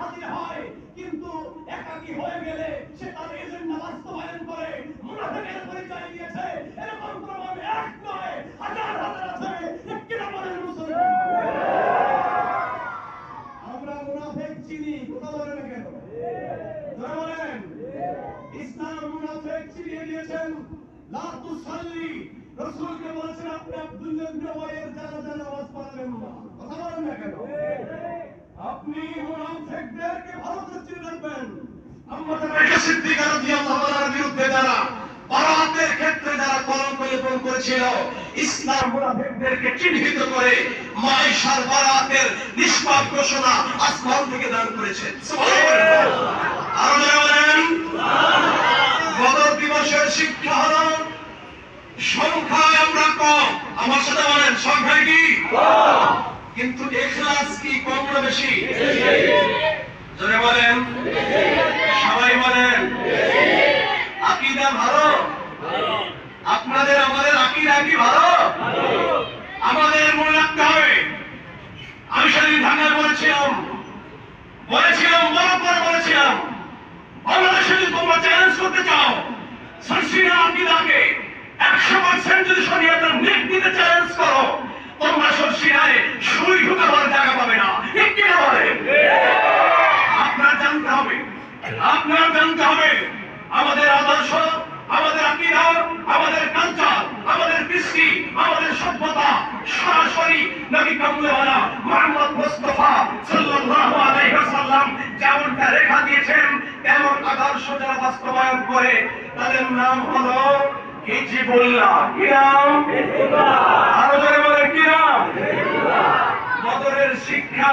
হাজির হয়, কিন্তু একাকী হয়ে গেলে সে তার এজেন্ডা বাস্তবায়ন করে, মুনাফিকের পরিচয় দিয়েছে। এরকম প্রমাণ এক নয়, হাজার হাজার আছে কিনা বলেন আমরা মুনাফেক চিনি, কথা বলেন না কেন? বলেন, ইসলাম মুনাফেক চিনিয়ে দিয়েছেন। লা তুসাল্লি, রাসূলকে বলেছেন, আপনি আব্দুল্লাহ ইবনে ওয়াইয়ের জানাজা নামাজ পড়াবেন না। আপনি মুনাফিকদেরকে ভালো করে শিক্ষা সংখ্যায় আমরা কম। আমার সাথে বলেন সংখ্যায় কিন্তু এখলাস কি কম না বেশি? জোরে বলেন। সবাই বলেন। আকিদা ভালো? আপনাদের আমাদের আকিদা কি ভালো? আমাদের মনে রাখতে হবে। আমি সেদিন ঢাকায় বলেছিলাম। বলেছিলাম বড় করে বলেছিলাম, বাংলাদেশে যদি তোমরা চ্যালেঞ্জ করতে চাও, সরসিনা আকিদাকে একশো পার্সেন্ট যদি শরীয়তের নেক দিতে চ্যালেঞ্জ করো তোমরা সরসিনায় সুই ঢুকে হওয়ার জায়গা পাবে না ঠিক কিনা বলে আপনার জানতে হবে আপনার জানতে হবে আমাদের আদর্শ আমাদের আকিদা আমাদের কালচার কৃষ্টি আমাদের সভ্যতা সরাসরি নবী কামলেওয়ালা মোহাম্মদ মুস্তাফা সাল্লাল্লাহু আলাইহি ওয়াসাল্লাম যেমনটা রেখা দিয়েছেন, তেমন আদর্শ যারা বাস্তবায়ন করে, তাদের নাম হলো হিজিবুল্লাহ। কি নাম? আরও জোরে বলেন, কি নাম? বদরের শিক্ষা